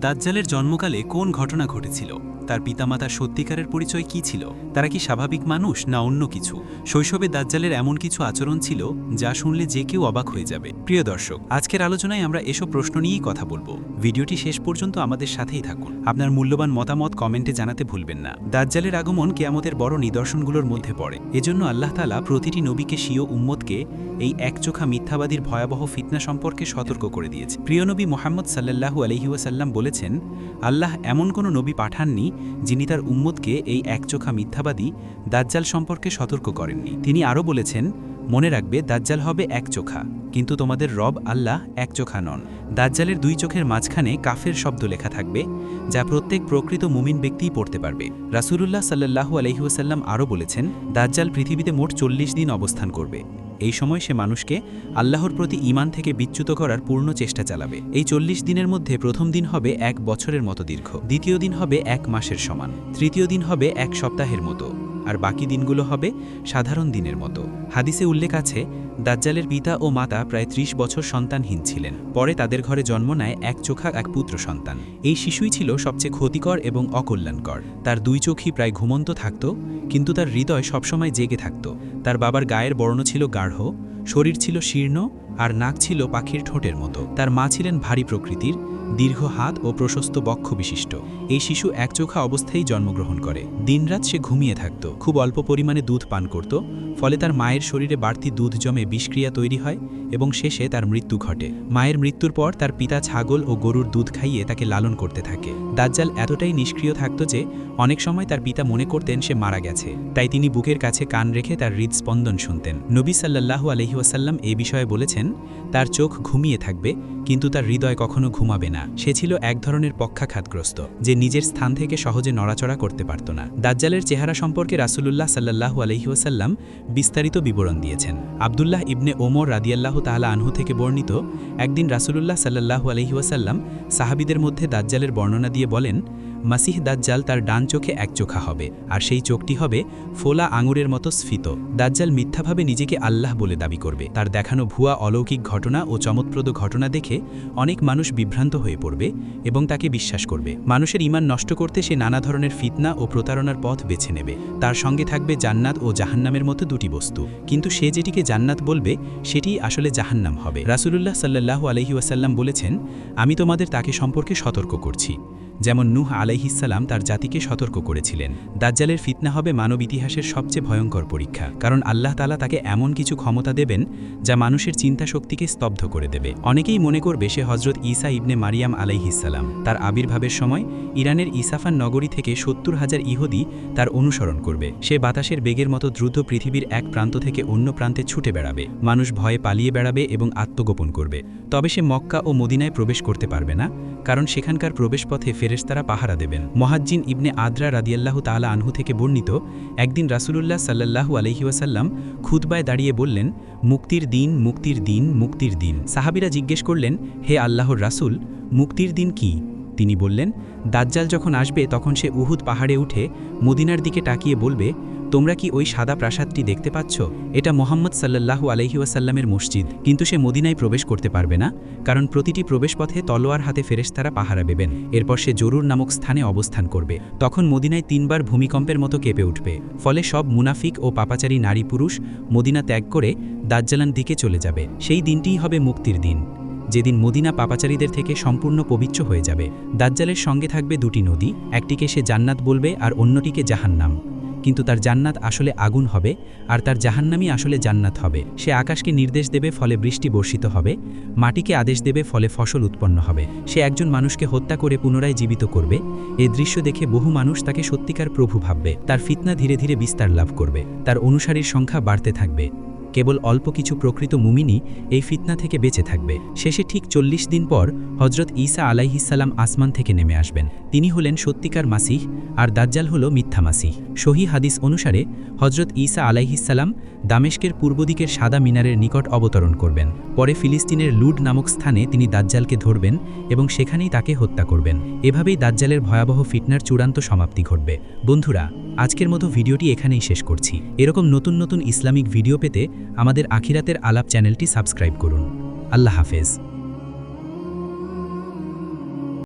দাজ্জালের জন্মকালে কোন ঘটনা ঘটেছিল? তার পিতামাতার সত্যিকারের পরিচয় কি ছিল? তারা কি স্বাভাবিক মানুষ না অন্য কিছু? শৈশবে দাজ্জালের এমন কিছু আচরণ ছিল যা শুনলে যে কেউ অবাক হয়ে যাবে। প্রিয় দর্শক, আজকের আলোচনায় আমরা এসব প্রশ্ন নিয়েই কথা বলব। ভিডিওটি শেষ পর্যন্ত আমাদের সাথেই থাকুন। আপনার মূল্যবান মতামত কমেন্টে জানাতে ভুলবেন না। দাজ্জালের আগমন কেয়ামতের বড় নিদর্শনগুলোর মধ্যে পড়ে। এজন্য আল্লাহ তালা প্রতিটি নবীকে, স্বীয় উম্মতকে এই একচোখা মিথ্যাবাদীর ভয়াবহ ফিতনা সম্পর্কে সতর্ক করে দিয়েছে। প্রিয় নবী মোহাম্মদ সাল্লাল্লাহু আলহিউসাল্লাম বলেছেন, আল্লাহ এমন কোনো নবী পাঠাননি যিনি তার উম্মতকে এই একচোখা মিথ্যাবাদী দাজ্জাল সম্পর্কে সতর্ক করেননি। তিনি আরও বলেছেন, মনে রাখবে, দাজ্জাল হবে এক চোখা কিন্তু তোমাদের রব আল্লাহ এক চোখা নন। দাজ্জালের দুই চোখের মাঝখানে কাফের শব্দ লেখা থাকবে, যা প্রত্যেক প্রকৃত মুমিন ব্যক্তিই পড়তে পারবে। রাসূলুল্লাহ সাল্লাল্লাহু আলহিউসাল্লাম আরও বলেছেন, দাজ্জাল পৃথিবীতে মোট চল্লিশ দিন অবস্থান করবে। এই সময় সে মানুষকে আল্লাহর প্রতি ইমান থেকে বিচ্যুত করার পূর্ণ চেষ্টা চালাবে। এই চল্লিশ দিনের মধ্যে প্রথম দিন হবে এক বছরের মতো দীর্ঘ। দ্বিতীয় দিন হবে এক মাসের সমান। তৃতীয় দিন হবে এক সপ্তাহের মতো। আর বাকি দিনগুলো হবে সাধারণ দিনের মতো। হাদিসে উল্লেখ আছে, দাজ্জালের পিতা ও মাতা প্রায় ত্রিশ বছর সন্তানহীন ছিলেন। পরে তাদের ঘরে জন্ম নেয় এক চোখা এক পুত্র সন্তান। এই শিশুই ছিল সবচেয়ে ক্ষতিকর এবং অকল্যাণকর। তার দুই চোখই প্রায় ঘুমন্ত থাকত, কিন্তু তার হৃদয় সবসময় জেগে থাকত। তার বাবার গায়ের বর্ণ ছিল গাঢ়, শরীর ছিল শীর্ণ আর নাক ছিল পাখির ঠোঁটের মতো। তার মা ছিলেন ভারী প্রকৃতির, দীর্ঘ হাত ও প্রশস্ত বক্ষ বিশিষ্ট। এই শিশু একচোখা অবস্থায় জন্মগ্রহণ করে। দিনরাত সে ঘুমিয়ে থাকত, খুব অল্প পরিমাণে দুধ পান করত, ফলে তার মায়ের শরীরে বাড়তি দুধ জমে বিষক্রিয়া তৈরি হয় এবং শেষে তার মৃত্যু ঘটে। মায়ের মৃত্যুর পর তার পিতা ছাগল ও গরুর দুধ খাইয়ে তাকে লালন করতে থাকে। দাজ্জাল এতটাই নিষ্ক্রিয় থাকত যে, অনেক সময় তার পিতা মনে করতেন সে মারা গেছে। তাই তিনি বুকের কাছে কান রেখে তার হৃদস্পন্দন শুনতেন। নবী সাল্লাল্লাহু আলহিউসাল্লাম এ বিষয়ে বলেছেন তার চোখ ঘুমিয়ে থাকবে, কিন্তু তার হৃদয় কখনো ঘুমাবে না। সে ছিল এক ধরনের পক্ষাঘাতগ্রস্ত, যে নিজের স্থান থেকে সহজে নড়াচড়া করতে পারত না। দাজ্জালের চেহারা সম্পর্কে রাসুলুল্লাহ সাল্লাহু আলহিউসাল্লাম বিস্তারিত বিবরণ দিয়েছেন। আবদুল্লাহ ইবনে ওমর রাদিয়াল্লাহ তাহলা আনহু থেকে বর্ণিত একদিন রাসুলুল্লাহ সাল্লাহু আলহিউসাল্লাম সাহাবিদের মধ্যে দাজ্জালের বর্ণনা দিয়ে বলেন মাসিহ দাজ্জাল তার ডান চোখে এক চোখা হবে, আর সেই চোখটি হবে ফোলা আঙুরের মতো স্ফীত। দাজ্জাল মিথ্যাভাবে নিজেকে আল্লাহ বলে দাবি করবে। তার দেখানো ভুয়া অলৌকিক ঘটনা ও চমৎপ্রদ ঘটনা দেখে অনেক মানুষ বিভ্রান্ত হয়ে পড়বে এবং তাকে বিশ্বাস করবে। মানুষের ইমান নষ্ট করতে সে নানা ধরনের ফিতনা ও প্রতারণার পথ বেছে নেবে। তার সঙ্গে থাকবে জান্নাত ও জাহান্নামের মতো দুটি বস্তু। কিন্তু সে যেটিকে জান্নাত বলবে, সেটি আসলে জাহান্নাম হবে। রাসুলুল্লাহ সাল্লাহু আলহি ওয়াসাল্লাম বলেছেন, আমি তোমাদের তাকে সম্পর্কে সতর্ক করছি। যেমন নুহ আলাইহিসাল্লাম তার জাতিকে সতর্ক করেছিলেন। দাজ্জালের ফিতনা হবে মানব ইতিহাসের সবচেয়ে ভয়ঙ্কর পরীক্ষা, কারণ আল্লাহ তালা তাকে এমন কিছু ক্ষমতা দেবেন যা মানুষের চিন্তা শক্তিকে স্তব্ধ করে দেবে। অনেকেই মনে করবে সে হজরত ঈসা ইবনে মারিয়াম আলাইহিসাল্লাম তার আবির্ভাবের সময় ইরানের ইসাফান নগরী থেকে সত্তর হাজার ইহুদি তার অনুসরণ করবে। সে বাতাসের বেগের মতো দ্রুত পৃথিবীর এক প্রান্ত থেকে অন্য প্রান্তে ছুটে বেড়াবে। মানুষ ভয়ে পালিয়ে বেড়াবে এবং আত্মগোপন করবে। তবে সে মক্কা ও মদিনায় প্রবেশ করতে পারবে না। কারণ সেখানকার প্রবেশপথে ফেরেশতারা পাহারা দেবেন। মহাজ্জিন ইবনে আদ্রা রাদিয়াল্লাহু তালা আনহু থেকে বর্ণিত একদিন রাসুলুল্লাহ সাল্লাহু আলহিউসাল্লাম খুতবায় দাঁড়িয়ে বললেন, মুক্তির দিন মুক্তির দিন মুক্তির দিন। সাহাবিরা জিজ্ঞেস করলেন, হে আল্লাহর রাসুল, মুক্তির দিন কি? তিনি বললেন, দাজ্জাল যখন আসবে তখন সে উহুদ পাহাড়ে উঠে মদিনার দিকে তাকিয়ে বলবে তোমরা কি ওই সাদা প্রাসাদটি দেখতে পাচ্ছ? এটা মোহাম্মদ সাল্লাহু আলহিউসাল্লামের মসজিদ। কিন্তু সে মদিনায় প্রবেশ করতে পারবে না, কারণ প্রতিটি প্রবেশপথে তলোয়ার হাতে ফেরেশতারা পাহারা দেবেন। এরপর সে জরুর নামক স্থানে অবস্থান করবে। তখন মদিনায় তিনবার ভূমিকম্পের মতো কেঁপে উঠবে। ফলে সব মুনাফিক ও পাপাচারী নারী পুরুষ মদিনা ত্যাগ করে দাজ্জালান দিকে চলে যাবে। সেই দিনটিই হবে মুক্তির দিন। যেদিন মদিনা পাপাচারীদের থেকে সম্পূর্ণ পবিত্র হয়ে যাবে। দাজ্জালের সঙ্গে থাকবে দুটি নদী, একটিকে সে জান্নাত বলবে আর অন্যটিকে জাহান্নাম। কিন্তু তার জান্নাত আসলে আগুন হবে আর তার জাহান্নামই আসলে জান্নাত হবে। সে আকাশকে নির্দেশ দেবে, ফলে বৃষ্টি বর্ষিত হবে। মাটিকে আদেশ দেবে, ফলে ফসল উৎপন্ন হবে। সে একজন মানুষকে হত্যা করে পুনরায় জীবিত করবে। এ দৃশ্য দেখে বহু মানুষ তাকে সত্যিকার প্রভু ভাববে। তার ফিতনা ধীরে ধীরে বিস্তার লাভ করবে। তার অনুসারীর সংখ্যা বাড়তে থাকবে। কেবল অল্প কিছু প্রকৃত মুমিনই এই ফিতনা থেকে বেঁচে থাকবে। শেষে ঠিক চল্লিশ দিন পর হজরত ঈসা আলাইহিসাল্লাম আসমান থেকে নেমে আসবেন। তিনি হলেন সত্যিকার মাসিহ আর দাজ্জাল হল মিথ্যা মাসিহ। সহি হাদিস অনুসারে হজরত ঈসা আলাইহিসাল্লাম দামেশকের পূর্ব দিকের সাদা মিনারের নিকট অবতরণ করবেন। পরে ফিলিস্তিনের লুড নামক স্থানে তিনি দাজ্জালকে ধরবেন এবং সেখানেই তাকে হত্যা করবেন। এভাবেই দাজ্জালের ভয়াবহ ফিটনার চূড়ান্ত সমাপ্তি ঘটবে। বন্ধুরা, আজকের মতো ভিডিওটি এখানেই শেষ করছি। এরকম নতুন নতুন ইসলামিক ভিডিও পেতে আমাদের আখিরাতের আলাপ চ্যানেলটি সাবস্ক্রাইব করুন। আল্লাহ হাফেজ।